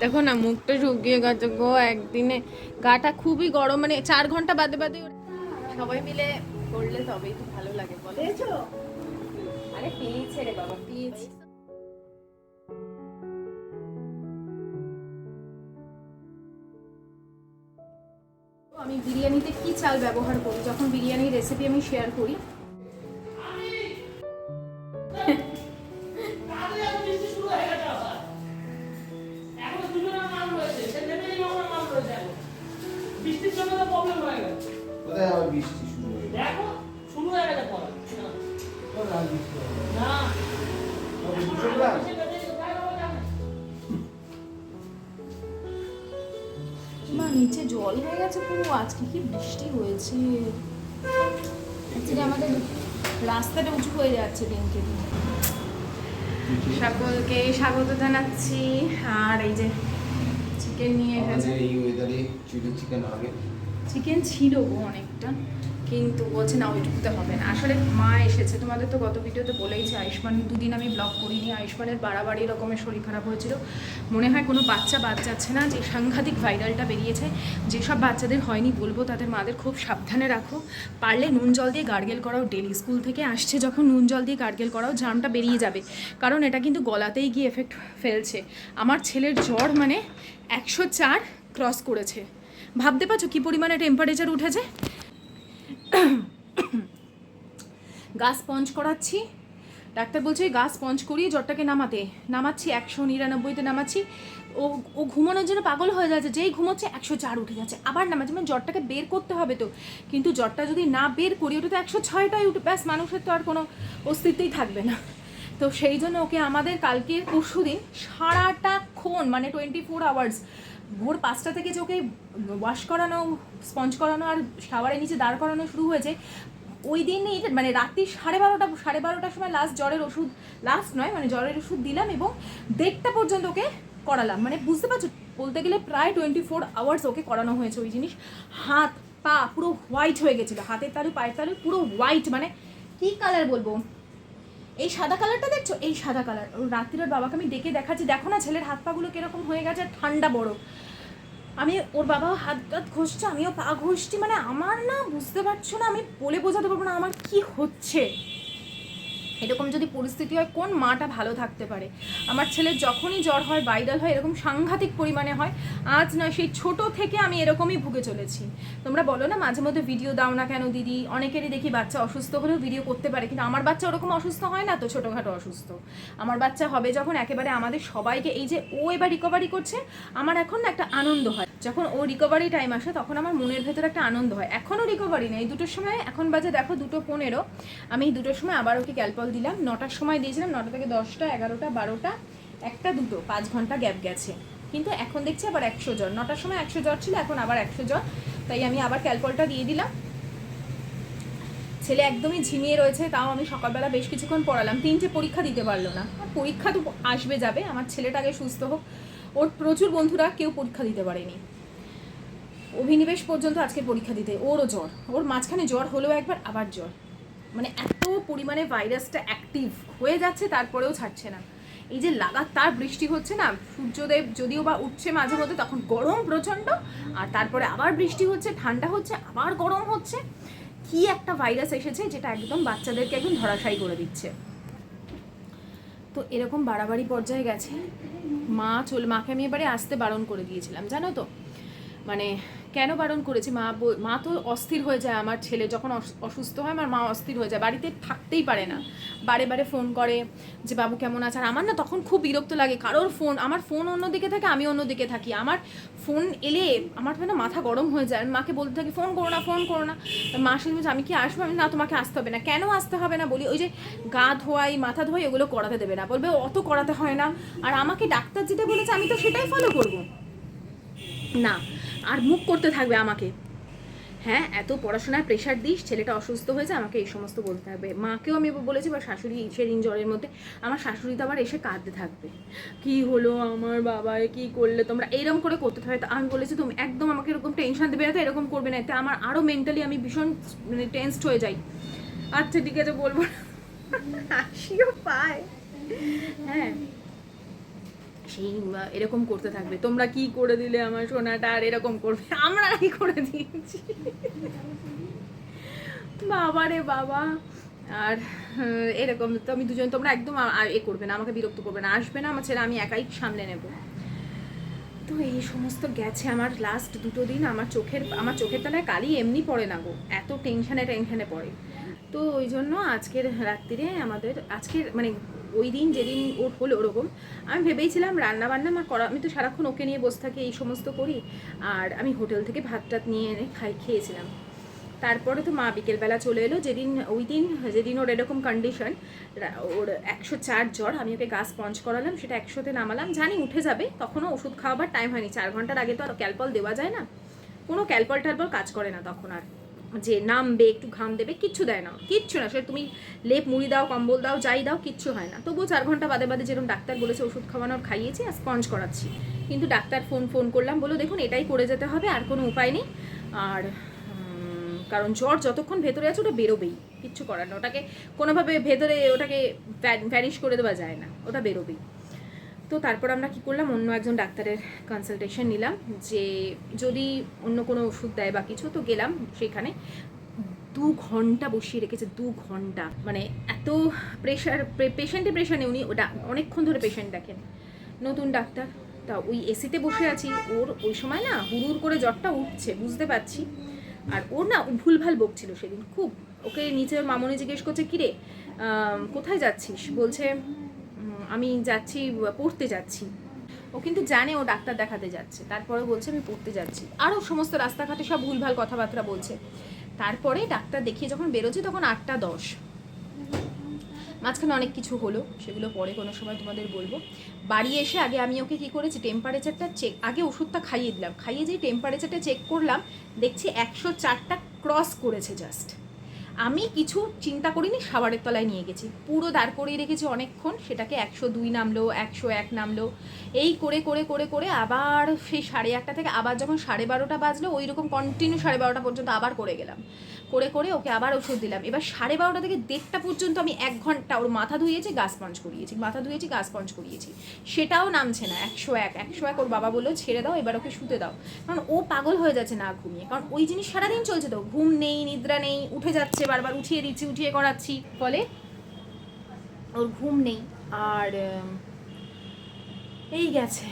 দেখো না মুখটা শুকিয়ে গেছে গো একদিনে। গাটা খুবই গরম মানে চার ঘণ্টা বাদে বাদে সবাই মিলে করলে তবেই তো ভালো লাগে বলো। আরে পেয়েছে রে বাবা পেয়েছে আমি বিরিয়ানিতে কি চাল ব্যবহার করি? যখন বিরিয়ানির রেসিপি আমি শেয়ার করি জন্য তো প্রবলেম হয়ে গেছে। কোথায় আবার বৃষ্টি শুরু হয়ে? দেখো শুরু হয়ে গেছে পড়া? না। মা নিচে জল হয়ে গেছে পুরো আজকে কি বৃষ্টি হয়েছে? অ্যাকচুয়ালি আমাদের রাস্তাটা উঁচু হয়ে যাচ্ছে দিনকে দিন সকলকে স্বাগত জানাচ্ছি। আর এই যে চিকেন নিয়ে গেছে এই ওয়েদারে চিলি চিকেন হবে চিকেন ছিল গো অনেকটা। কিন্তু বলছে, না ওইটুকুতে হবে না। আসলে মা এসেছে। তোমাদের তো গত ভিডিওতে বলেইছে, আয়ুষ্মান দুদিন আমি ব্লগ করিনি। আয়ুষ্মানের বাড়াবাড়ি রকমের শরীর খারাপ হয়েছিল। মনে হয় কোনো বাচ্চা বাচ্চাচ্ছে না, যে সাংঘাতিক ভাইরালটা বেরিয়েছে। যেসব বাচ্চাদের হয়নি বলব, তাদের মাদের খুব সাবধানে রাখো। পারলে নুন জল দিয়ে গার্গেল করাও ডেলি স্কুল থেকে আসছে, যখন নুন জল দিয়ে গার্গেল করাও, জামটা বেরিয়ে যাবে। কারণ এটা কিন্তু গলাতেই গিয়ে এফেক্ট ফেলছে। আমার ছেলের জ্বর মানে একশো চার ক্রস করেছে। ভাবতে পারছ কী পরিমাণে টেম্পারেচার উঠেছে? গা স্পঞ্জ করাচ্ছি। ডাক্তার বলছে গা স্পঞ্জ করিয়ে জ্বরটাকে নামাতে। নামাচ্ছি, একশো নিরানব্বইতে নামাচ্ছি। ও ও ঘুমানোর জন্য পাগল হয়ে যাচ্ছে, যেই ঘুমোচ্ছে একশো চার উঠে যাচ্ছে। আবার নামাচ্ছে মানে জ্বরটাকে বের করতে হবে তো। কিন্তু জ্বরটা যদি না বের করি, ওটা তো একশো ছয়টাই উঠে, ব্যাস মানুষের তো আর কোনো অস্তিত্বই থাকবে না। তো সেই জন্য ওকে আমাদের কালকে পরশু দিন সারাটাক্ষণ মানে টোয়েন্টি ফোর আওয়ার্স ভোর পাঁচটা থেকে যে ওকে ওয়াশ করানো স্পঞ্জ করানো আর শাওয়ারের নিচে দাঁড় করানো শুরু হয়েছে, ওই দিনই মানে রাত্রি সাড়ে বারোটা, সাড়ে বারোটার সময় লাস্ট জ্বরের ওষুধ লাস্ট নয় মানে জ্বরের ওষুধ দিলাম এবং দেড়টা পর্যন্ত ওকে করালাম। মানে বুঝতে পারছ, বলতে গেলে প্রায় টোয়েন্টি ফোর আওয়ার্স ওকে করানো হয়েছে ওই জিনিস। হাত, পা পুরো হোয়াইট হয়ে গেছিল। হাতের তালু, পায়ের তালু পুরো হোয়াইট মানে কী কালার বলব? এই সাদা কালারটা দেখছ? এই সাদা কালার রাত্রির বাবাকে আমি ডেকে দেখাচ্ছি। দেখো না ছেলের হাত পাগুলো কীরকম হয়ে গেছে, ঠান্ডা বড়। আমি ওর বাবা হাত হাত ঘষছে, আমিও পা ঘষছি। মানে আমার না, বুঝতে পারছ না, আমি বলে বোঝাতে পারব না আমার কি হচ্ছে। এরকম যদি পরিস্থিতি হয়, কোন মাটা ভালো থাকতে পারে? আমার ছেলের যখনই জ্বর হয়, ভাইরাল হয়, এরকম সাংঘাতিক পরিমাণে হয়, আজ নয়, সেই ছোট থেকে আমি এরকমই ভুগে চলেছি। তোমরা বলো না, মাঝে মধ্যে ভিডিও দাও না কেন দিদি? অনেকেরই দেখি বাচ্চা অসুস্থ হলেও ভিডিও করতে পারে, কিন্তু আমার বাচ্চা ওরকম অসুস্থ হয় না তো ছোটোখাটো অসুস্থ? আমার বাচ্চা হবে যখন একেবারে আমাদের সবাইকে, এই যে ও এবার রিকভারি করছে, আমার এখন একটা আনন্দ হয়। যখন ও রিকভারি টাইম আসে, তখন আমার মনের ভেতরে একটা আনন্দ হয়। এখনও রিকভারি নেই, দুটোর সময়, এখন বাজে দেখো দুটো পনেরো, আমি দুটোর সময় আবার ওকে ক্যালপল দিলাম, নটার সময় দিয়েছিলাম, নটা থেকে দশটা, এগারোটা, বারোটা, একটা, দুটো, পাঁচ ঘণ্টা গ্যাপ গেছে। কিন্তু এখন দেখছি আবার একশো জ্বর। নটার সময় একশো জ্বর ছিল, এখন আবার একশো জ্বর। তাই আমি আবার ক্যালপলটা দিয়ে দিলাম। ছেলে একদমই ঝিমিয়ে রয়েছে, তাও আমি সকালবেলা বেশ কিছুক্ষণ পড়ালাম। তিনটে পরীক্ষা দিতে পারল না। পরীক্ষা তো আসবে যাবে, আমার ছেলেটা আগে সুস্থ হোক। ওর প্রচুর বন্ধুরা, কেউ পরীক্ষা দিতে পারেনি। অভিনিবেশ পর্যন্ত আজকে পরীক্ষা দিতে। ওরও জ্বর। ওর মাঝখানে জ্বর হলেও একবার, আবার জ্বর। মানে এত পরিমাণে ভাইরাসটা অ্যাক্টিভ হয়ে যাচ্ছে, তারপরেও ছাড়ছে না। এই যে লাগাতার বৃষ্টি হচ্ছে না, সূর্যদেব যদিও বা উঠছে মাঝে মধ্যে, তখন গরম প্রচণ্ড, আর তারপরে আবার বৃষ্টি হচ্ছে, ঠান্ডা হচ্ছে, আবার গরম হচ্ছে। কি একটা ভাইরাস এসেছে, যেটা একদম বাচ্চাদেরকে একদম ধরাশায়ী করে দিচ্ছে। তো এরকম বাড়াবাড়ি পর্যায়ে গেছে। মা চল, মাকে আমি এবারে আসতে বারণ করে দিয়েছিলাম, জানো তো? মানে কেন বারণ করেছি? মা মা তো অস্থির হয়ে যায় আমার ছেলে। যখন অস- অসুস্থ হয় আমার মা অস্থির হয়ে যায়। বাড়িতে থাকতেই পারে না। বারে বারে ফোন করে যে বাবু কেমন আছে? আর আমার না তখন খুব বিরক্ত লাগে। কারোর ফোন আমার ফোন অন্যদিকে থাকে আমি অন্যদিকে থাকি। আমার ফোন এলে আমার না মাথা গরম হয়ে যায়। মাকে বলতে থাকি ফোন করো না ফোন করো না। মা শুনে বলছে, আমি কি আসব? আমি না তোমাকে আসতে হবে না। কেন আসতে হবে না? বলি ওই যে গা ধোয়াই মাথা ধোয়াই এগুলো করাতে দেবে না। বলবে অত করাতে হয় না। আর আমাকে ডাক্তার যেটা বলেছে আমি তো সেটাই ফলো করব। না আর মুখ করতে থাকবে আমাকে। হ্যাঁ এত পড়াশোনায় প্রেশার দিস ছেলেটা অসুস্থ হয়েছে আমাকে এই সমস্ত বলতে থাকবে মাকেও আমি বলেছি বা শাশুড়ি সেদিন জ্বরের মধ্যে আমার শাশুড়ি তো আবার এসে কাঁদতে থাকবে। কি হলো আমার বাবায় কি করলে তোমরা? এরকম করে করতে থাকবে। আমি বলেছি তুমি একদম আমাকে এরকম টেনশন দেবে না তো এরকম করবে না। এতে আমার আরও মেন্টালি আমি ভীষণ মানে টেন্সড হয়ে যাই। আচ্ছা ঠিক আছে বলব হাসিও পায়। হ্যাঁ। সেই এরকম করতে থাকবে। তোমরা কি করে দিলে আমার সোনাটা আর এরকম করবে? আমরা কি করে দিয়েছি? বাবা রে বাবা। আর এরকম তো আমি দুজন, তোমরা একদম এ করবে না, আমাকে বিরক্ত করবে না। আসবে না আমার ছেলে, আমি একাই সামলে নেব। তো এই সমস্ত গেছে আমার লাস্ট দুটো দিন। আমার চোখের আমার চোখের তলায় কালি এমনি পড়ে না গো। এত টেনশনে টেনশনে পড়ে। তো ওই জন্য আজকের রাত্রিরে আমাদের, আজকের মানে ওই দিন যেদিন ওর হলো ওরকম, আমি ভেবেইছিলাম রান্না বান্না আমার করা আমি তো সারাক্ষণ ওকে নিয়ে বসে থাকি, এই সমস্ত করি, আর আমি হোটেল থেকে ভাত টাত নিয়ে এনে খাই, খেয়েছিলাম। তারপরে তো মা বিকেলবেলা চলে এলো, যেদিন ওই দিন, যেদিন ওর এরকম কন্ডিশন ওর একশো চার জ্বর, আমি ওকে গাছ পঞ্চ করালাম, সেটা একশোতে নামালাম, জানি উঠে যাবে, তখনও ওষুধ খাওয়াবার টাইম হয়নি, চার ঘণ্টার আগে তো আর ক্যালপল দেওয়া যায় না, কোনো ক্যালপল ট্যালপল কাজ করে না তখন আর। যে নামবে, একটু ঘাম দেবে, কিচ্ছু দেয় না। কিচ্ছু না। সে তুমি লেপ মুড়ি দাও, কম্বল দাও, যাই দাও, কিচ্ছু হয় না। তবুও চার ঘণ্টা বাদে বাদে যেরকম ডাক্তার বলেছে, ওষুধ খাওয়ানোর খাইয়েছি আর স্পঞ্জ করাচ্ছি। কিন্তু ডাক্তার ফোন ফোন করলাম বলো দেখুন, এটাই করে যেতে হবে, আর কোনো উপায় নেই। আর কারণ জ্বর যতক্ষণ ভেতরে আছে, ওটা বেরোবেই। কিচ্ছু করার না। ওটাকে কোনোভাবে ভেতরে ওটাকে ভ্যানিশ করে দেওয়া যায় না। ওটা বেরোবেই। তো তারপর আমরা কি করলাম? অন্য একজন ডাক্তারের কনসালটেশন নিলাম যে যদি অন্য কোনো ওষুধ দেয় বা কিছু তো গেলাম সেখানে। দু ঘণ্টা বসিয়ে রেখেছে দু ঘণ্টা। মানে এত প্রেশার পেশেন্টে প্রেশার নেই উনি অনেকক্ষণ ধরে পেশেন্ট দেখেন। নতুন ডাক্তার তা ওই এসিতে বসে আছি। ওর ওই সময় না হুড়ুর করে জ্বরটা উঠছে বুঝতে পারছি। আর ওর না ভুলভাল বকছিল সেদিন খুব। ওকে নিচে মামনি জিজ্ঞেস করছে কিরে কোথায় যাচ্ছিস? বলছে "উম, আমি যাচ্ছি, পড়তে যাচ্ছি। ও কিন্তু জানে ও ডাক্তার দেখাতে যাচ্ছে। তারপরে বলছে, আমি পড়তে যাচ্ছি। আরও সমস্ত রাস্তাঘাটে সব ভুলভাল কথাবার্তা বলছে। তারপরে ডাক্তার দেখিয়ে যখন বেরোচ্ছে তখন আটটা দশ। মাঝখানে অনেক কিছু হলো, সেগুলো পরে কোনো সময় তোমাদের বলব। বাড়ি এসে আগে আমি ওকে কী করেছি টেম্পারেচারটা চেক আগে ওষুধটা খাইয়ে দিলাম। খাইয়ে যেই টেম্পারেচারটা চেক করলাম, দেখছি একশো চারটা ক্রস করেছে জাস্ট আমি কিছু চিন্তা করিনি সাবারের তলায় নিয়ে গেছি। পুরো দাঁড় করিয়ে রেখেছি অনেকক্ষণ, সেটাকে একশো দুই নামলো, একশো এক নামলো। এই করে করে করে করে আবার সেই সাড়ে একটা থেকে আবার যখন সাড়ে বারোটা বাজলো ওই রকম কন্টিনিউ সাড়ে বারোটা পর্যন্ত আবার করে গেলাম। করে করে ওকে আবার ওষুধ দিলাম। এবার সাড়ে বারোটা থেকে দেড়টা পর্যন্ত আমি এক ঘণ্টা ওর মাথা ধুয়েছি গাছ পঞ্চ করিয়েছি। মাথা ধুয়েছি গাছ পঞ্চ করিয়েছি। সেটাও নামছে না, একশো এক একশো এক ওর বাবা বলল, ছেড়ে দাও, এবার ওকে শুতে দাও। কারণ ও পাগল হয়ে যাচ্ছে না ঘুমিয়ে। কারণ ওই জিনিস সারাদিন চলছে তো, ঘুম নেই, নিদ্রা নেই, উঠে যাচ্ছে, বারবার উঠিয়ে দিচ্ছি, উঠিয়ে করাচ্ছি। ফলে ওর ঘুম নেই। আর, এই গেছে।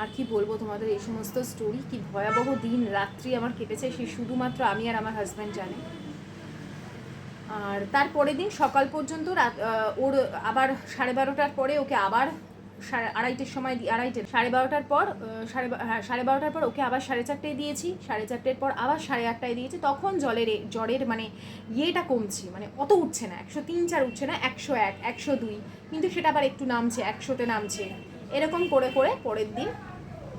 আর কি বলব তোমাদের, এই সমস্ত স্টোরি কি ভয়াবহ দিন, রাত্রি আমার কেটেছে। সে শুধুমাত্র আমি আর আমার হাজব্যান্ড জানে। আর তারপরের দিন সকাল পর্যন্ত ওর আবার সাড়ে বারোটার পরে ওকে আবার সাড়ে আড়াইটের সময় দি- আড়াইটে, সাড়ে বারোটার পর সাড়ে হ্যাঁ সাড়ে বারোটার পর ওকে আবার সাড়ে চারটেয় দিয়েছি। সাড়ে চারটের পর আবার সাড়ে আটটায় দিয়েছি। তখন জলের জ্বরের মানে ইয়েটা কমছে মানে অত উঠছে না। একশো তিন চার উঠছে না, একশো এক, একশো দুই। কিন্তু সেটা আবার একটু নামছে, একশোতে নামছে। এরকম করে করে পরের দিন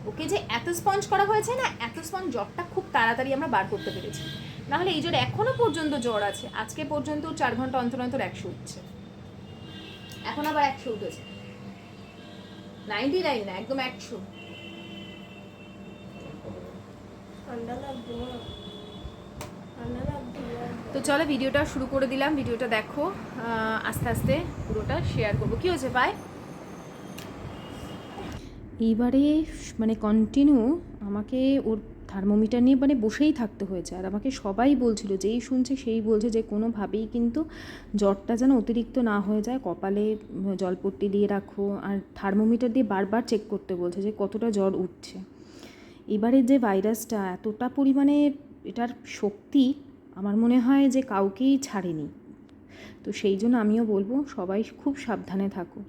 ওকে যে এত স্পঞ্জ করা হয়েছে না, এত স্পঞ্জ জ্বরটা খুব তাড়াতাড়ি আমরা বার করতে পেরেছি। নাহলে এই জ্বর এখনও পর্যন্ত জ্বর আছে। আজকে পর্যন্ত চার ঘণ্টা অন্তর অন্তর একশো উঠছে। এখন আবার একশো উঠেছে। নাইনটি নাইন না একদম একশো। তো চলো ভিডিওটা শুরু করে দিলাম। ভিডিওটা দেখো। আস্তে আস্তে পুরোটা শেয়ার করব। কি হয়েছে পায় এইবারে মানে কন্টিনিউ আমাকে ওর থার্মোমিটার নিয়ে মানে বসেই থাকতে হয়েছে। আর আমাকে সবাই বলছিল, যেই শুনছে সেই বলছে যে কোনোভাবেই কিন্তু জ্বরটা যেন অতিরিক্ত না হয়ে যায়। কপালে জলপট্টি দিয়ে রাখো। আর থার্মোমিটার দিয়ে বারবার চেক করতে বলছে যে কতটা জ্বর উঠছে। এবারে যে ভাইরাসটা এতটা পরিমাণে এটার শক্তি আমার মনে হয় যে কাউকেই ছাড়েনি। তো সেই জন্য আমিও বলব, সবাই খুব সাবধানে থাকো।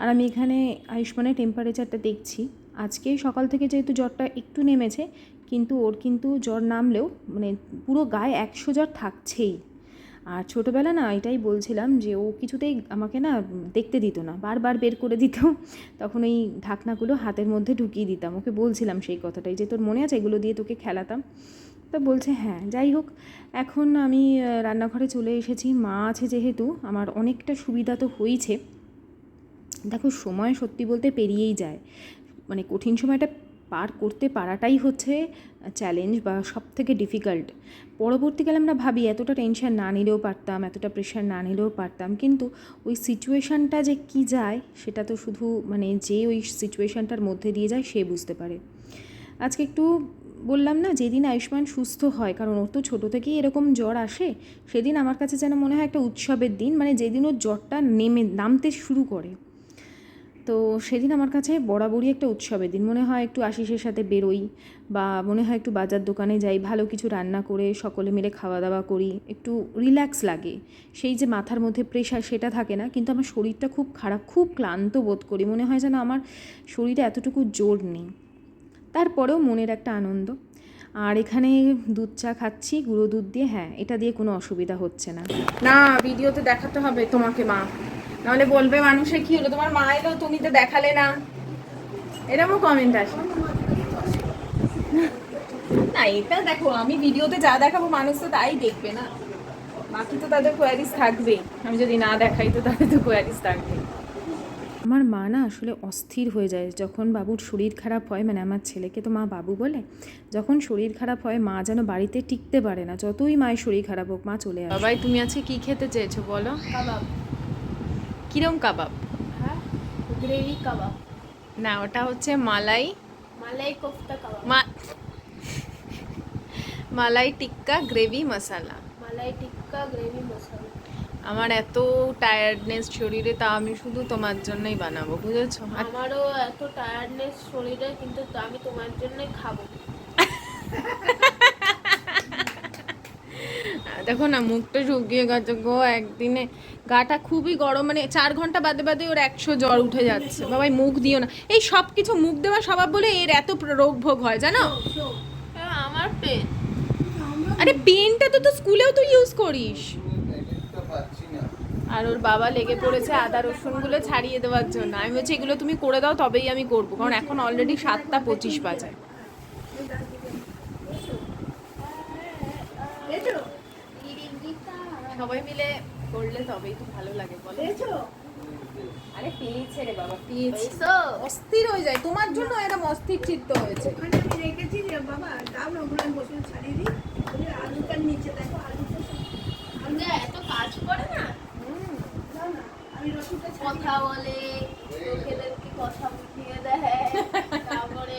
আর আমি এখানে আয়ুষ্মানের টেম্পারেচারটা দেখছি। আজকে সকাল থেকে যেহেতু জ্বরটা একটু নেমেছে কিন্তু ওর কিন্তু জ্বর নামলেও মানে পুরো গায়ে একশো জ্বর থাকছেই। আর ছোটোবেলা না এটাই বলছিলাম যে ও কিছুতেই আমাকে না দেখতে দিত না, বারবার বের করে দিত। তখন ওই ঢাকনাগুলো হাতের মধ্যে ঢুকিয়ে দিতাম। ওকে বলছিলাম সেই কথাটাই যে, তোর মনে আছে এগুলো দিয়ে তোকে খেলাতাম? তো বলছে হ্যাঁ যাই হোক, এখন আমি রান্নাঘরে চলে এসেছি। মা আছে যেহেতু, আমার অনেকটা সুবিধা তো হয়েছে দেখো, সময় সত্যি বলতে পেরিয়েই যায়। মানে কঠিন সময়টা পার করতে পারাটাই হচ্ছে চ্যালেঞ্জ বা সব থেকে ডিফিকাল্ট পরবর্তীকালে আমরা ভাবি, এতটা টেনশন না নিলেও পারতাম, এতটা প্রেশার না নিলেও পারতাম, কিন্তু ওই সিচুয়েশানটা যে কী যায়, সেটা তো শুধু মানে যে ওই সিচুয়েশানটার মধ্যে দিয়ে যায়, সে বুঝতে পারে। আজকে একটু বললাম না, যেদিন আয়ুষ্মান সুস্থ হয়, কারণ ওর তো ছোটো থেকেই এরকম জ্বর আসে, সেদিন আমার কাছে যেন মনে হয় একটা উৎসবের দিন মানে যেদিন ওর জ্বরটা নেমে, নামতে শুরু করে। তো সেদিন আমার কাছে বরাবরই একটা উৎসবের দিন। মনে হয় একটু আশিসের সাথে বেরোই বা মনে হয় একটু বাজার দোকানে যাই, ভালো কিছু রান্না করে, সকলে মিলে খাওয়া দাওয়া করি, একটু রিল্যাক্স লাগে। সেই যে মাথার মধ্যে প্রেশার সেটা থাকে না, কিন্তু আমার শরীরটা খুব খারাপ, খুব ক্লান্ত বোধ করি। মনে হয় যেন আমার শরীরে এতটুকু জোর নেই। তারপরেও মনের একটা আনন্দ। আর এখানে দুধ চা খাচ্ছি, গুঁড়ো দুধ দিয়ে হ্যাঁ এটা দিয়ে কোনো অসুবিধা হচ্ছে না। না, ভিডিওতে দেখাতে হবে তোমাকে, মা। নাহলে বলবে মানুষে কি হলো? তোমার মা এলো তুমি তো দেখালে না। এরকমও কমেন্ট আসে। না এটা দেখো আমি ভিডিওতে যা দেখাবো মানুষ তো তাই দেখবে না। বাকি তো তাদের কোয়ারিজ থাকবেই। আমি যদি না দেখাই তো তাদের তো কোয়ারিজ থাকবে আমার মা না আসলে অস্থির হয়ে যায়। যখন বাবুর শরীর খারাপ হয় মানে আমার ছেলেকে তো মা বাবু বলে যখন শরীর খারাপ হয় মা যেন বাড়িতে টিকতে পারে না। যতই মায়ের শরীর খারাপ হোক মা চলে আসে। বাবাই তুমি আজকে কি খেতে চেয়েছো বলো? কাবাব। কিরম কাবাব? হ্যাঁ গ্রেভি কাবাব। না ওটা হচ্ছে মালাই। মালাই কোফতা কাবাব। মা মালাই টিক্কা গ্রেভি মশালা। মালাই টিক্কা গ্রেভি মশলা। আমার এত টায়ার্ডনেস শরীরে তা আমি শুধু তোমার জন্যই বানাবো বুঝেছ? আমারও এত টায়ার্ডনেস শরীরে কিন্তু আমি তোমার জন্যই খাব। দেখো না মুখটা শুকিয়ে গেছে গো একদিনে। গাটা খুবই গরম মানে চার ঘণ্টা বাদে বাদে ওর একশো জ্বর উঠে যাচ্ছে। বাবাই মুখ দিও না। এই সব কিছু মুখ দেওয়া স্বভাব বলে এর এত রোগ ভোগ হয় জানো? হ্যাঁ, আমার পেন। আরে পেনটা তো তো স্কুলেও তো ইউজ করিস। প্যাকেটটা পাচ্ছি না আর ওর বাবা লেগে পড়েছে আদা রসুনগুলো ছাড়িয়ে দেওয়ার জন্য। আমি বলছি এগুলো তুমি করে দাও তবেই আমি করব। কারণ এখন অলরেডি সাতটা পঁচিশ বাজে। সবাই মিলে করলে তবেই তো ভালো লাগে বলো। আরে পেয়েছে রে বাবা পেয়েছে? অস্থির হয়ে যায়। তোমার জন্য এরকম অস্থির চিত্ত হয়েছে। ওখানে আমি রেখেছি যে বাবা দাও না ওখানে বসে ছাড়িয়ে দিই। আলুটার নিচে দেখো আলুটা আমরা এত কাজ করে না? কথা বলে লোকেদেরকে কথা বুঝিয়ে দেয় তারপরে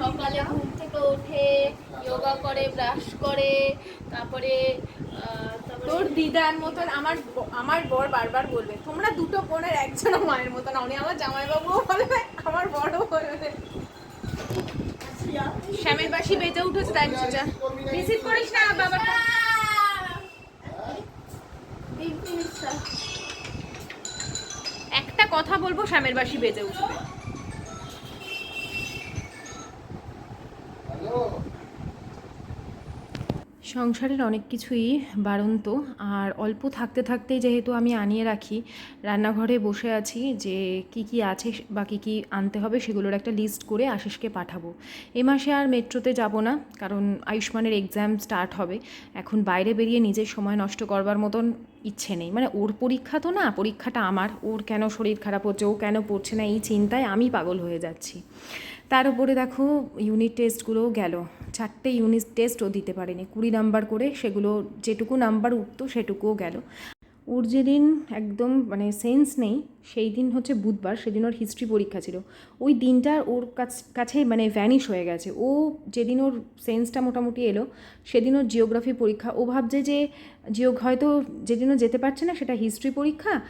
সকালে ঘুম ওঠে যোগা করে ব্রাশ করে তারপরে তোর দিদার মতন আমার আমার বর বারবার বলবে তোমরা দুটো বোনের একজন মায়ের মতন উনি আমার জামাইবাবুও বলবে আমার বড়ও বলবে। শ্যামের বাসি বেজে উঠেছে তাই যা রিসিভ করিস না বাবাটা মিনিস্টার একটা কথা বলব শ্যামের বাসি বেজে উঠবে। সংসারের অনেক কিছুই বাড়ন্ত। আর অল্প থাকতে থাকতেই যেহেতু আমি আনিয়ে রাখি, রান্নাঘরে বসে আছি যে কি কি আছে বা কী কী আনতে হবে সেগুলোর একটা লিস্ট করে আশিসকে পাঠাবো। এ মাসে আর মেট্রোতে যাব না, কারণ আয়ুষ্মানের এক্সাম স্টার্ট হবে। এখন বাইরে বেরিয়ে নিজের সময় নষ্ট করবার মতন ইচ্ছে নেই। মানে ওর পরীক্ষা তো না, পরীক্ষাটা আমার। ওর কেন শরীর খারাপ হচ্ছে, ও কেন পড়ছে না, এই চিন্তায় আমি পাগল হয়ে যাচ্ছি। তার উপরে দেখো ইউনিট টেস্টগুলোও গেল চারটে ইউনিট টেস্টও দিতে পারেনি। কুড়ি নাম্বার করে সেগুলো যেটুকু নাম্বার উঠতো সেটুকুও গেল। ওর যেদিন একদম মানে সেন্স নেই। সেই দিন হচ্ছে বুধবার, সেদিন ওর হিস্ট্রি পরীক্ষা ছিল। ওই দিনটা ওর কাছ- মানে ভ্যানিশ হয়ে গেছে। ও যেদিন ওর সেন্সটা মোটামুটি এলো, সেদিন ওর জিওগ্রাফি পরীক্ষা। ও ভাবছে যে জিও হয়তো যেদিনও যেতে পারছে না সেটা হিস্ট্রি পরীক্ষা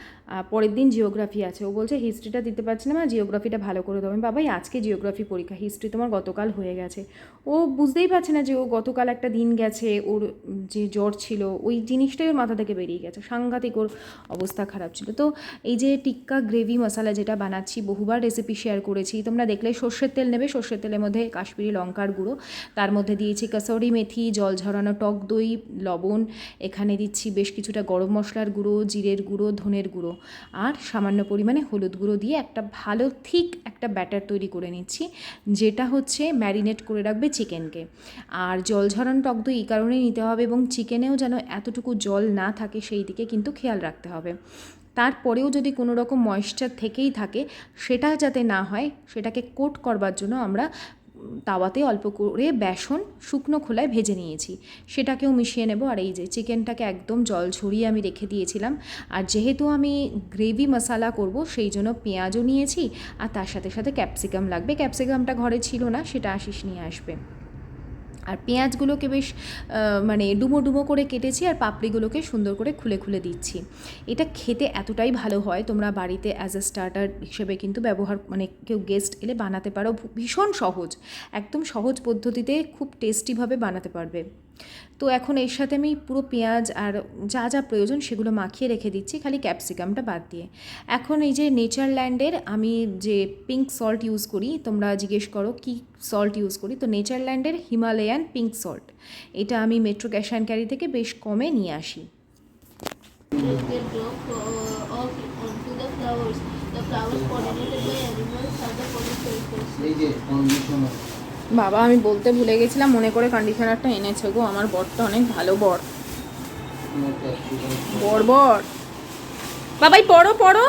পরের দিন জিওগ্রাফি আছে। ও বলছে হিস্ট্রিটা দিতে পারছে না মা জিওগ্রাফিটা ভালো করে দেবেন বাবাই, আজকে জিওগ্রাফি পরীক্ষা। হিস্ট্রি তোমার গতকাল হয়ে গেছে। ও বুঝতেই পারছে না যে ও গতকাল একটা দিন গেছে, ওর যে জ্বর ছিল, ওই জিনিসটাই ওর মাথা থেকে বেরিয়ে গেছে। সাংঘাতিক ওর অবস্থা খারাপ ছিল। তো এই যে টিক্কা গ্রেভি মশলা যেটা বানাচ্ছি, বহুবার রেসিপি শেয়ার করেছি। তোমরা দেখলে সর্ষের তেল নেবে, সর্ষের তেলের মধ্যে কাশ্মীরি লঙ্কার গুঁড়ো, তার মধ্যে দিয়েছি কাসৌরি মেথি, জল ঝরানো টক দই, লবণ, এখানে দিচ্ছি বেশ কিছুটা গরম মশলার গুঁড়ো, জিরের গুঁড়ো, ধনের গুঁড়ো। আর সামান্য পরিমাণে হলুদ গুঁড়ো দিয়ে একটা ভালো ঠিক একটা ব্যাটার তৈরি করে নিচ্ছি, যেটা হচ্ছে ম্যারিনেট করে রাখবে চিকেনকে আর জল ঝরানো টক দই এই কারণেই নিতে হবে এবং চিকেনেও যেন এতটুকু জল না থাকে, সেই দিকে কিন্তু খেয়াল রাখতে হবে। তারপরেও যদি কোনো রকম ময়েশ্চার থেকেই থাকে, সেটা যাতে না হয়, সেটাকে কোট করবার জন্য আমরা তাওয়াতে অল্প করে বেসন শুকনো খোলায় ভেজে নিয়েছি। সেটাকেও মিশিয়ে নেব। আর এই যে চিকেনটাকে একদম জল ঝরিয়ে আমি রেখে দিয়েছিলাম। আর যেহেতু আমি গ্রেভি মশালা করব, সেই জন্য পেঁয়াজও নিয়েছি। আর তার সাথে সাথে ক্যাপসিকাম লাগবে। ক্যাপসিকামটা ঘরে ছিল না, সেটা আশিস নিয়ে আসবে। আর পেঁয়াজগুলোকে বেশ মানে ডুমো ডুমো করে কেটেছি আর পাপড়িগুলোকে সুন্দর করে খুলে খুলে দিচ্ছি। এটা খেতে এতটাই ভালো হয়, তোমরা বাড়িতে অ্যাজ এ স্টার্টার হিসেবে কিন্তু ব্যবহার মানে কেউ গেস্ট এলে বানাতে পারো, ভীষণ সহজ, একদম সহজ পদ্ধতিতে খুব টেস্টিভাবে বানাতে পারবে। তো এখন এর সাথে আমি পুরো পেঁয়াজ আর যা যা প্রয়োজন সেগুলো মাখিয়ে রেখে দিচ্ছি, খালি ক্যাপসিকামটা বাদ দিয়ে এখন এই যে নেচারল্যান্ডের আমি যে পিঙ্ক সল্ট ইউজ করি, তোমরা জিজ্ঞেস করো কি সল্ট ইউজ করি, তো নেচারল্যান্ডের হিমালয়ান পিঙ্ক সল্ট এটা আমি মেট্রো ক্যাশ অ্যান্ড ক্যারি থেকে বেশ কমে নিয়ে আসি flowers. Pollinated by animals are the. বাবা আমি বলতে ভুলে গেছিলাম মনে করে কন্ডিশনারটা এনেছে গো আমার বরটা অনেক ভালো বর। বর বর। বাবাই পড়ো পড়ো।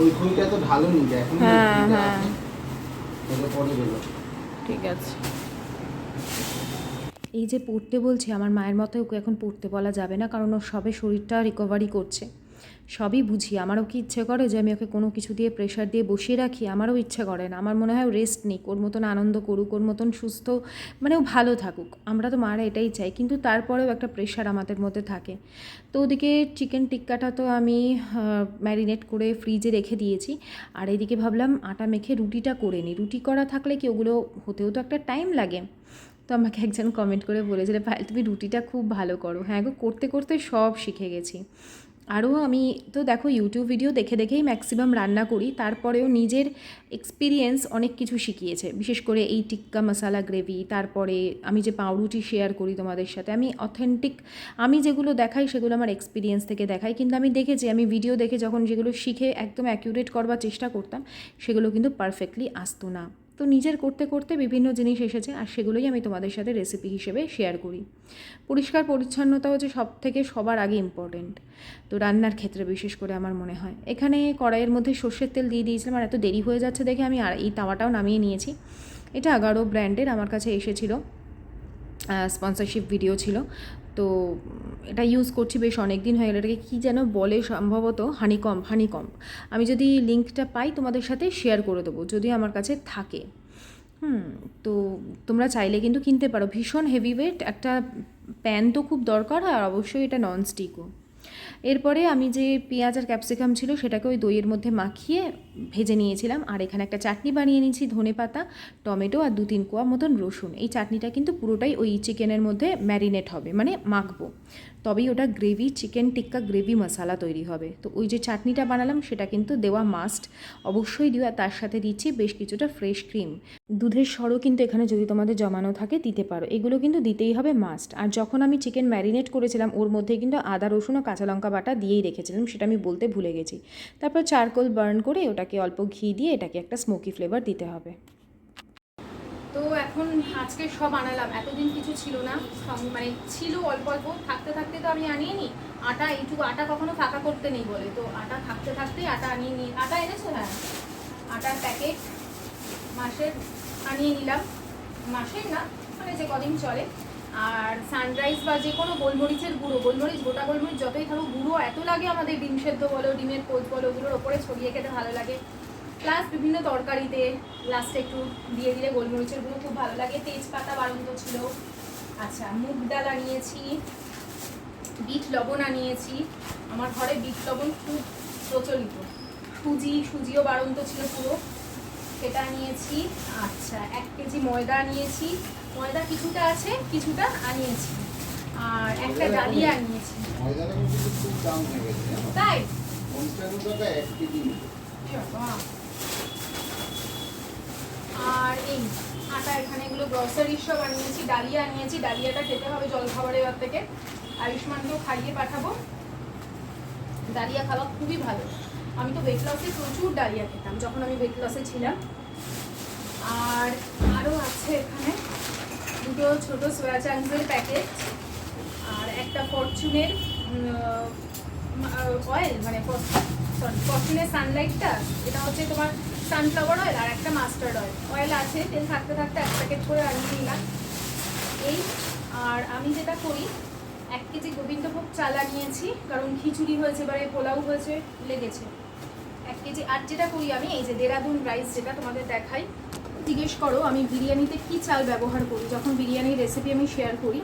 ওই খুঁইটা তো ভালো নি এখন হ্যাঁ, হ্যাঁ। ঠিক আছে। এই যে পড়তে বলছি আমার মায়ের মতো ওকে এখন পড়তে বলা যাবে না কারণ ওর সবে শরীরটা রিকভারি করছে। সবই বুঝি। আমারও কি ইচ্ছে করে যে আমি ওকে কোনো কিছু দিয়ে প্রেশার দিয়ে বসিয়ে রাখি? আমারও ইচ্ছে করে না। আমার মনে হয় রেস্ট নিক। ওর মতন আনন্দ করুক, ওর মতন সুস্থ মানে ও ভালো থাকুক। আমরা তো মারা এটাই চাই। কিন্তু তারপরেও একটা প্রেশার আমাদের মধ্যে থাকে। তো ওদিকে চিকেন টিক্কাটা তো আমি ম্যারিনেট করে ফ্রিজে রেখে দিয়েছি। আর এদিকে ভাবলাম আটা মেখে রুটিটা করে নিই। রুটি করা থাকলে কি ওগুলো হতেও তো একটা টাইম লাগে? তো আমাকে একজন কমেন্ট করে বলেছিল পায়েল তুমি রুটিটা খুব ভালো করো। হ্যাঁ গো, করতে করতে সব শিখে গেছি। আরও আমি তো দেখো ইউটিউব ভিডিও দেখে দেখেই ম্যাক্সিমাম রান্না করি, তারপরেও নিজের এক্সপিরিয়েন্স অনেক কিছু শিখিয়েছে। বিশেষ করে এই টিক্কা মশালা গ্রেভি তারপরে আমি যে পাউরুটি শেয়ার করি তোমাদের সাথে, আমি অথেন্টিক আমি যেগুলো দেখাই সেগুলো আমার এক্সপিরিয়েন্স থেকে দেখাই। কিন্তু আমি দেখেছি, আমি ভিডিও দেখে যখন যেগুলো শিখে একদম অ্যাকিউরেট করবার চেষ্টা করতাম, সেগুলো কিন্তু পারফেক্টলি আসতো না। তো নিজের করতে করতে বিভিন্ন জিনিস এসেছে আর সেগুলোই আমি তোমাদের সাথে রেসিপি হিসেবে শেয়ার করি। পরিষ্কার পরিচ্ছন্নতা হচ্ছে সব থেকে সবার আগে ইম্পর্টেন্ট তো রান্নার ক্ষেত্রে বিশেষ করে আমার মনে হয়। এখানে কড়াইয়ের মধ্যে সর্ষের তেল দিয়ে দিয়েছিলাম আর এত দেরি হয়ে যাচ্ছে দেখে আমি আর এই তাওয়াটাও নামিয়ে নিয়েছি। এটা আগারো ব্র্যান্ডের আমার কাছে এসেছিল। স্পন্সরশিপ ভিডিও ছিল। তো এটা ইউজ করছি বেশ অনেক দিন হয়ে গেল। এটাকে কী যেন বলে সম্ভবত হানিকম হানিকম আমি যদি লিঙ্কটা পাই তোমাদের সাথে শেয়ার করে দেবো, যদি আমার কাছে থাকে। হুম, তো তোমরা চাইলে কিন্তু কিনতে পারো। ভীষণ হেভি ওয়েট একটা প্যান তো খুব দরকার আর অবশ্যই এটা ননস্টিকও এরপরে আমি যে পেঁয়াজ আর ক্যাপসিকাম ছিল সেটাকে ওই দইয়ের মধ্যে মাখিয়ে ভেজে নিয়েছিলাম। আর এখানে একটা চাটনি বানিয়ে নিয়েছি, ধনে পাতা, টমেটো আর দু তিন কোয়া মতন রসুন। এই চাটনিটা কিন্তু পুরোটাই ওই চিকেনের মধ্যে ম্যারিনেট হবে মানে মাখবো। তবেই ওটা gravy, chicken tikka gravy masala তৈরি হবে। তো ওই যে চাটনিটা বানালাম, সেটা কিন্তু দেওয়া মাস্ট অবশ্যই দিও, আর তার সাথে দিচ্ছি বেশ কিছুটা ফ্রেশ ক্রিম দুধের সরও কিন্তু এখানে যদি তোমাদের জমানো থাকে, দিতে পারো। এগুলো কিন্তু দিতেই হবে মাস্ট আর যখন আমি চিকেন ম্যারিনেট করেছিলাম, ওর মধ্যে কিন্তু আদা, রসুন ও কাঁচা লঙ্কা বাটা দিয়েই রেখেছিলাম, সেটা আমি বলতে ভুলে গেছি। তারপর চারকোল বার্ন করে ওটাকে অল্প ঘি দিয়ে এটাকে একটা স্মোকি ফ্লেভার দিতে হবে। তো এখন আজকে সব আনালাম। এতদিন কিছু ছিল না। মানে ছিল অল্প অল্প। থাকতে থাকতে তো আমি আনিয়ে নিই আটা এইটুকু আটা কখনো ফাঁকা করতে নেই বলে। তো আটা থাকতে থাকতে আটা আনিয়ে নিই আটা এনেছো? হ্যাঁ। আটার প্যাকেট মাসের আনিয়ে নিলাম। মাসের না মানে যে কদিন চলে। আর সানরাইজ বা যে কোনো গোলমরিচের গুঁড়ো, গোলমরিচ, গোটা গোলমরিচ যতই থাকুক, গুঁড়ো এত লাগে আমাদের ডিম সেদ্ধ বলো, ডিমের পোচ বলো ওগুলোর ওপরে ছড়িয়ে খেতে ভালো লাগে। প্লাস বিভিন্ন তরকারিতে লাস্টে একটু দিয়ে দিলে গোলমরিচের গুঁড়ো খুব ভালো লাগে। তেজপাতা বাড়ন্ত ছিল। আচ্ছা মুগ ডাল আনিয়েছি, বিট লবণ আনিয়েছি। আমার ঘরে বিট লবণ খুব প্রচলিত। সুজি, সুজিও বাড়ন্ত ছিল পুরো। সেটা নিয়েছি আচ্ছা এক কেজি ময়দা নিয়েছি ময়দা কিছুটা আছে কিছুটা আনিয়েছি। আর একটা ডালিয়া আনিয়েছি? তাই? পঞ্চান্ন টাকা এক কেজি বাবা। আর এই আটা এখানে এগুলো গ্রসারির সব আনিয়েছি ডালিয়া আনিয়েছি। ডালিয়াটা খেতে হবে জলখাবারের ঘর থেকে। আয়ুষ্মানকেও খাইয়ে পাঠাবো। ডালিয়া খাওয়া খুবই ভালো। আমি তো ওয়েট লসে প্রচুর ডালিয়া খেতাম যখন আমি ওয়েট লসে ছিলাম। আর আরও আছে এখানে। দুটো ছোটো সোয়া চাংসের প্যাকেট আর একটা ফরচুনের অয়েল মানে সরি কফিনের সানলাইটটা এটা হচ্ছে তোমার সানফ্লাওয়ার অয়েল আর একটা মাস্টার্ড অয়েল অয়েল আছে, তেল থাকতে থাকতে এক প্যাকেট করে আনিয়ে নিলাম। এই, আর আমি যেটা করি, এক কেজি গোবিন্দভোগ চাল আনিয়েছি কারণ খিচুড়ি হয়েছে, এবারে পোলাও হয়েছে, লেগেছে। এক কেজি, আর যেটা করি আমি, এই যে দেরাদুন রাইস যেটা তোমাদের দেখাই জিজ্ঞেস করো, আমি বিরিয়ানিতে কি চাল ব্যবহার করি? যখন বিরিয়ানির রেসিপি আমি শেয়ার করি,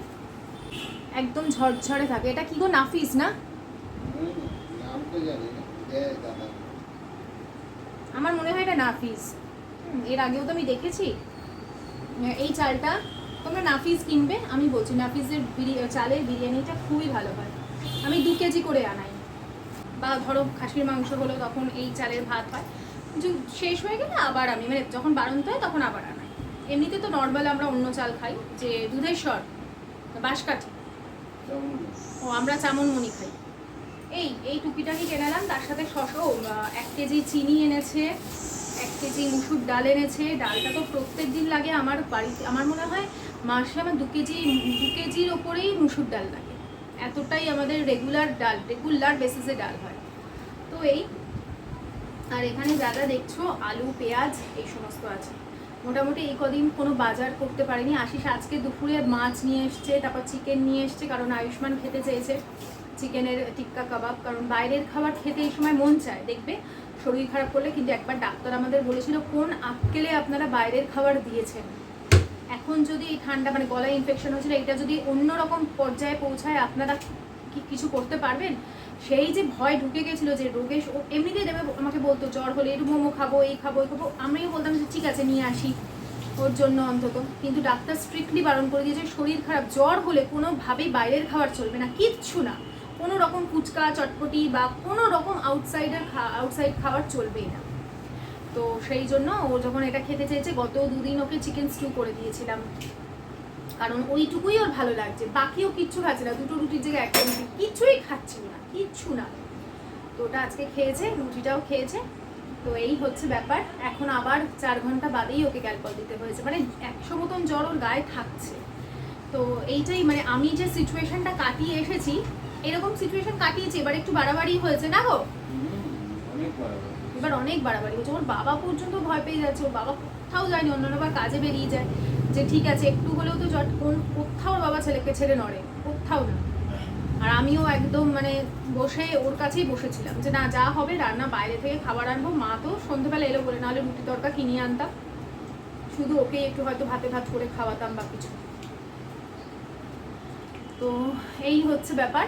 একদম ঝরঝরে থাকে। এটা কি গো, নাফিস না? আমার মনে হয় এটা নাফিস। এর আগেও তো আমি দেখেছি। এই চালটা তোমরা নাফিস কিনবে, আমি বলছি, নাফিসের চালের বিরিয়ানিটা খুবই ভালো হয়। আমি দু কেজি করে আনাই। বা ধরো, খাসির মাংস হলো, তখন এই চালের ভাত হয়। শেষ হয়ে গেলে আবার আমি মানে যখন বাড়ন্ত হয় তখন আবার আনাই। এমনিতে তো নর্মাল আমরা অন্য চাল খাই, যে দুধেশ্বর, বাঁশকাঠি। কেমন ও, আমরা চামনমণি খাই। এই এই টুপিটাকে কেনালাম তার সাথে শশো এক কেজি চিনি এনেছে, এক কেজি মুসুর ডাল এনেছে। ডালটা তো প্রত্যেক দিন লাগে আমার বাড়িতে, আমার মনে হয় মাসে আমার দু কেজি, দু কেজির ওপরেই মুসুর ডাল লাগে। এতটাই আমাদের রেগুলার ডাল রেগুলার বেসিসে ডাল হয়। তো এই আর এখানে যা যা দেখছ, আলু, পেঁয়াজ, এই সমস্ত আছে। মোটামুটি এই কদিন কোনো বাজার করতে পারিনি। আশিস আজকে দুপুরে মাছ নিয়ে এসছে, তারপর চিকেন নিয়ে এসছে, কারণ আয়ুষ্মান খেতে চেয়েছে চিকেনের টিক্কা কাবাব, কারণ বাইরের খাবার খেতে এই সময় মন চায়। দেখবে, শরীর খারাপ করলে কিন্তু একবার ডাক্তার আমাদের বলেছিল কোন আক্কেলে আপনারা বাইরের খাবার দিয়েছেন। এখন যদি এই ঠান্ডা মানে গলায় ইনফেকশন হয়েছিল এটা যদি অন্য রকম পর্যায়ে পৌঁছায়, আপনারা কি কিছু করতে পারবেন? সেই যে ভয় ঢুকে গেছিল যে রোগে এমনিতেই দেবে, আমাকে বলতো, জ্বর হলে একটু মোমো খাব, এই খাব এই খাব। আমিও বলতাম যে, ঠিক আছে, নিয়ে আসি ওর জন্য অন্তত। কিন্তু ডাক্তার স্ট্রিক্টলি বারণ করে দিয়েছে, শরীর খারাপ, জ্বর হলে কোনোভাবেই বাইরের খাবার চলবে না, কিচ্ছু না। কোনো রকম ফুচকা, চটপটি বা কোনো রকম আউটসাইডের আউটসাইড খাবার চলবেই না। তো সেই জন্য ও যখন এটা খেতে চেয়েছে, গত দুদিন ওকে চিকেন স্টু করে দিয়েছিলাম। কারণ ওইটুকুই ওর ভালো লাগছে। বাকিও কিচ্ছু খাচ্ছে না। দুটো রুটির জায়গায় একটা রুটি। কিছুই খাচ্ছিল না কিচ্ছু না। তো ওটা আজকে খেয়েছে রুটিটাও খেয়েছে। তো এই হচ্ছে ব্যাপার। এখন আবার চার ঘণ্টা বাদেই ওকে ক্যালকল দিতে হয়েছে। মানে একশো মতন জ্বর ওর গায়ে থাকছে। তো এইটাই মানে আমি যে সিচুয়েশনটা কাটিয়ে এসেছি এরকম সিচুয়েশন কাটিয়েছি এবার একটু বাড়াবাড়ি হয়েছে না গো? এবার অনেক বাড়াবাড়ি হচ্ছে ওর বাবা পর্যন্ত ভয় পেয়ে যাচ্ছে। ওর বাবা কোথাও যায়নি। অন্যান্য বার কাজে বেরিয়ে যায়। যে ঠিক আছে, একটু হলেও তো জট কোথাও বাবা ছেলেকে ছেড়ে নড়ে, কোথাও না। আর আমিও একদম মানে বসে ওর কাছেই বসেছিলাম যে না, যা হবে রান্না, বাইরে থেকে খাবার আনব। মা তো সন্ধ্যেবেলা এলো বলে, নাহলে রুটি তরকা কিনিয়ে আনতাম। শুধু ওকে একটু হয়তো ভাতে ভাত করে খাওয়াতাম বা কিছু। তো এই হচ্ছে ব্যাপার।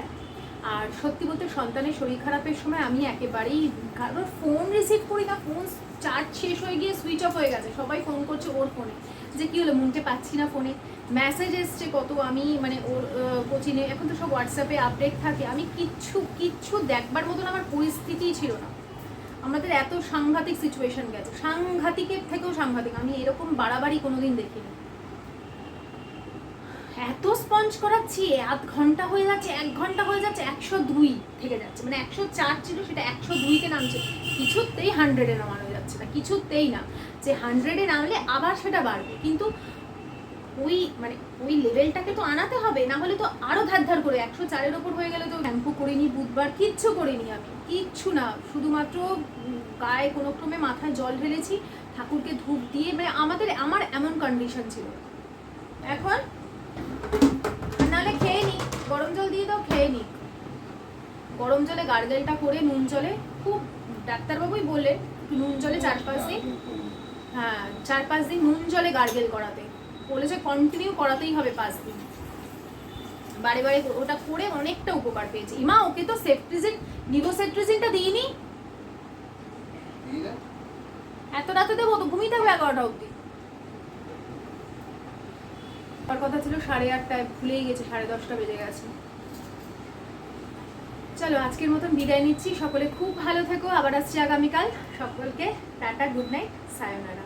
আর সত্যি বলতে সন্তানের শরীর খারাপের সময় আমি একেবারেই কারোর ফোন রিসিভ করি না ফোন চার্জ শেষ হয়ে গিয়ে সুইচ অফ হয়ে গেছে। সবাই ফোন করছে ওর ফোনে যে কী হলো মুনতে পাচ্ছি না ফোনে মেসেজ এসছে কত, আমি মানে ওর কোচিংয়ে এখন তো সব হোয়াটসঅ্যাপে আপডেট থাকে। আমি কিচ্ছু কিচ্ছু দেখবার মতন আমার পরিস্থিতিই ছিল না। আমাদের এত সাংঘাতিক সিচুয়েশন গেছে। সাংঘাতিকের থেকেও সাংঘাতিক। আমি এরকম বাড়াবাড়ি কোনোদিন দেখিনি। এত স্পঞ্জ করাচ্ছি আধ ঘণ্টা হয়ে যাচ্ছে, এক ঘণ্টা হয়ে যাচ্ছে, একশো দুই থেকে যাচ্ছে। মানে একশো চার ছিল, সেটা একশো দুইতে নামছে। কিছুতেই হান্ড্রেডে নামানো যাচ্ছে না, কিছুতেই না। যে হান্ড্রেডে নামলে আবার সেটা বাড়বে। কিন্তু ওই মানে ওই লেভেলটাকে তো আনাতে হবে, না হলে তো আরও ধার ধার করে, একশো চারের ওপর হয়ে গেলে তো শ্যাম্পু করিনি, বুধবার কিচ্ছু করিনি আমি, কিচ্ছু না। শুধুমাত্র গায়ে কোনো ক্রমে মাথায় জল ঢেলেছি, ঠাকুরকে ধূপ দিয়ে মানে আমাদের, আমার এমন কন্ডিশন ছিল। এখন নাহলে খেয়ে নি, গরম জল দিয়ে দাও, খেয়ে নি। গরম জলে গার্গেলটা করে, নুন জলে, খুব ডাক্তারবাবুই বললেন নুন জলে চার পাঁচ দিন। হ্যাঁ চার পাঁচ দিন নুন জলে গার্গেল করাতে। বলেছে কন্টিনিউ করাতেই হবে পাঁচ দিন। বারে বারে ওটা করে অনেকটা উপকার পেয়েছে। ইমা ওকে তো সেফট্রিজিন নিভোসেট্রিজিনটা দিইনি? এত রাতে দেবো তো ঘুমিয়ে থাকবে এগারোটা অবধি। তার কথা ছিল সাড়ে আটটায় ভুলেই গেছে সাড়ে দশটা বেজে গেছে। চলো, আজকের মতন বিদায় নিচ্ছি। সকলে খুব ভালো থেকো। আবার আসছি আগামীকাল। সকলকে টাটা, গুড নাইট, সায়োনারা।